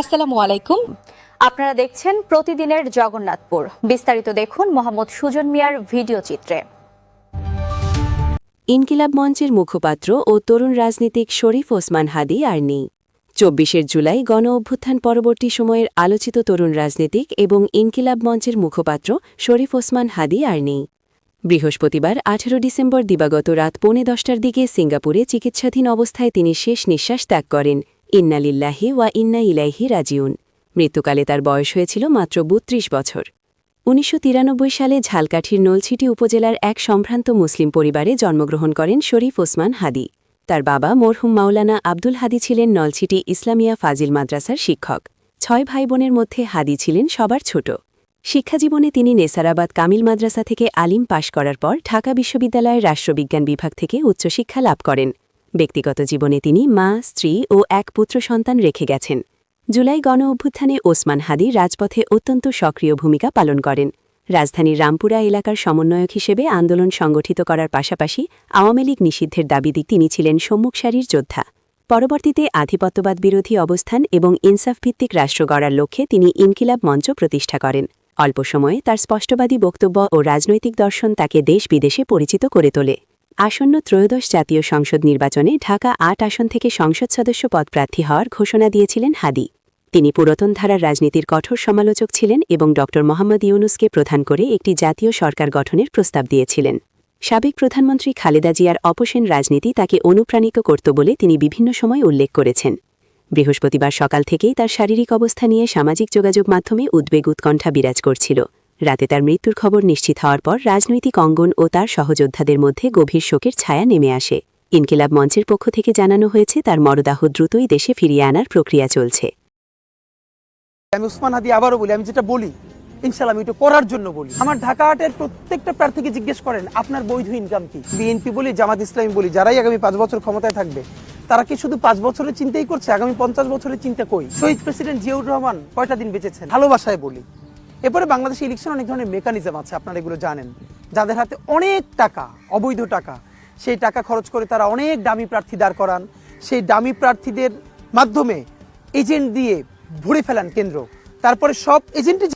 আসসালামু আলাইকুম। আপনারা দেখছেন প্রতিদিনের জগন্নাথপুর। বিস্তারিত দেখুন মোহাম্মদ সুজন মিয়ার ভিডিও চিত্রে। ইনকিলাব মঞ্চের মুখপাত্র ও তরুণ রাজনীতিক শরীফ ওসমান হাদি আর নেই চব্বিশের জুলাই গণ অভ্যুত্থান পরবর্তী সময়ের আলোচিত তরুণ রাজনীতিক এবং ইনকিলাব মঞ্চের মুখপাত্র শরীফ ওসমান হাদি আর নেই বৃহস্পতিবার আঠেরো ডিসেম্বর দিবাগত রাত পৌনে দশটার দিকে সিঙ্গাপুরে চিকিৎসাধীন অবস্থায় তিনি শেষ নিঃশ্বাস ত্যাগ করেন। ইন্নালিল্লাহি ওয়া ইন্না ইলাইহি রাজিউন। মৃত্যুকালে তার বয়স হয়েছিল মাত্র বত্রিশ বছর। উনিশশো তিরানব্বই সালে ঝালকাঠির নলছিটি উপজেলার এক সম্ভ্রান্ত মুসলিম পরিবারে জন্মগ্রহণ করেন শরীফ ওসমান হাদি। তার বাবা মরহুম মাওলানা আব্দুল হাদি ছিলেন নলছিটি ইসলামিয়া ফাজিল মাদ্রাসার শিক্ষক। ছয় ভাই বোনের মধ্যে হাদি ছিলেন সবার ছোট। শিক্ষাজীবনে তিনি নেসারাবাদ কামিল মাদ্রাসা থেকে আলিম পাশ করার পর ঢাকা বিশ্ববিদ্যালয়ের রাষ্ট্রবিজ্ঞান বিভাগ থেকে উচ্চশিক্ষা লাভ করেন। ব্যক্তিগত জীবনে তিনি মা, স্ত্রী ও এক পুত্র সন্তান রেখে গেছেন। জুলাই গণ অভ্যুত্থানে ওসমান হাদি রাজপথে অত্যন্ত সক্রিয় ভূমিকা পালন করেন। রাজধানীর রামপুরা এলাকার সমন্বয়ক হিসেবে আন্দোলন সংগঠিত করার পাশাপাশি আওয়ামী লীগ নিষিদ্ধের দাবিতে তিনি ছিলেন সম্মুখ সারির যোদ্ধা। পরবর্তীতে আধিপত্যবাদ বিরোধী অবস্থান এবং ইনসাফভিত্তিক রাষ্ট্র গড়ার লক্ষ্যে তিনি ইনকিলাব মঞ্চ প্রতিষ্ঠা করেন। অল্প সময়ে তার স্পষ্টবাদী বক্তব্য ও রাজনৈতিক দর্শন তাকে দেশ বিদেশে পরিচিত করে তোলে। আসন্ন ত্রয়োদশ জাতীয় সংসদ নির্বাচনে ঢাকা আট আসন থেকে সংসদ সদস্য পদ প্রার্থী হওয়ার ঘোষণা দিয়েছিলেন হাদি। তিনি পুরাতন ধারার রাজনীতির কঠোর সমালোচক ছিলেন এবং ড. মোহাম্মদ ইউনুসকে প্রধান করে একটি জাতীয় সরকার গঠনের প্রস্তাব দিয়েছিলেন। সাবেক প্রধানমন্ত্রী খালেদা জিয়ার অপসেন রাজনীতি তাকে অনুপ্রাণিত করত বলে তিনি বিভিন্ন সময় উল্লেখ করেছেন। বৃহস্পতিবার সকাল থেকেই তার শারীরিক অবস্থা নিয়ে সামাজিক যোগাযোগ মাধ্যমে উদ্বেগ উৎকণ্ঠা বিরাজ করছিল। রাতে তার মৃত্যুর খবর নিশ্চিত হওয়ার পর রাজনৈতিক অঙ্গন ও তার সহযোদ্ধাদের মধ্যে গভীর শোকের ছায়া নেমে আসে। ইনকিলাব মঞ্চের পক্ষ থেকে জানানো হয়েছে, তার মরদাহ দ্রুতই দেশে ফিরিয়ে আনার প্রক্রিয়া চলছে। আমি উসমান হাদি আবারও বলি, আমি যেটা বলি ইনশাল্লাহ আমি করার জন্য বলি। আমার ঢাকা হাটের প্রত্যেকটা প্রার্থীকে জিজ্ঞেস করেন, আপনার বৈধ ইনকাম কি? বিএনপি বলি, জামাত ইসলামী বলি, যারাই আগামী পাঁচ বছর ক্ষমতায় থাকবে, তারা কি শুধু পাঁচ বছরের চিন্তাই করছে? আগামী পঞ্চাশ বছরের চিন্তা কই? শহীদ প্রেসিডেন্ট জিয়াউর রহমান কয়টা দিন বেঁচেছেন? ভালোবাসায় বলি। এরপরে বাংলাদেশে ইলেকশন অনেক ধরনের মেকানিজম আছে, আপনারা এগুলো জানেন। যাদের হাতে অনেক টাকা, অবৈধ টাকা, সেই টাকা খরচ করে তারা অনেক দামি প্রার্থী দাঁড় করান। সেই দামি প্রার্থীদের মাধ্যমে এজেন্ট দিয়ে ভরে ফেলান কেন্দ্র। তারপরে সব এজেন্টে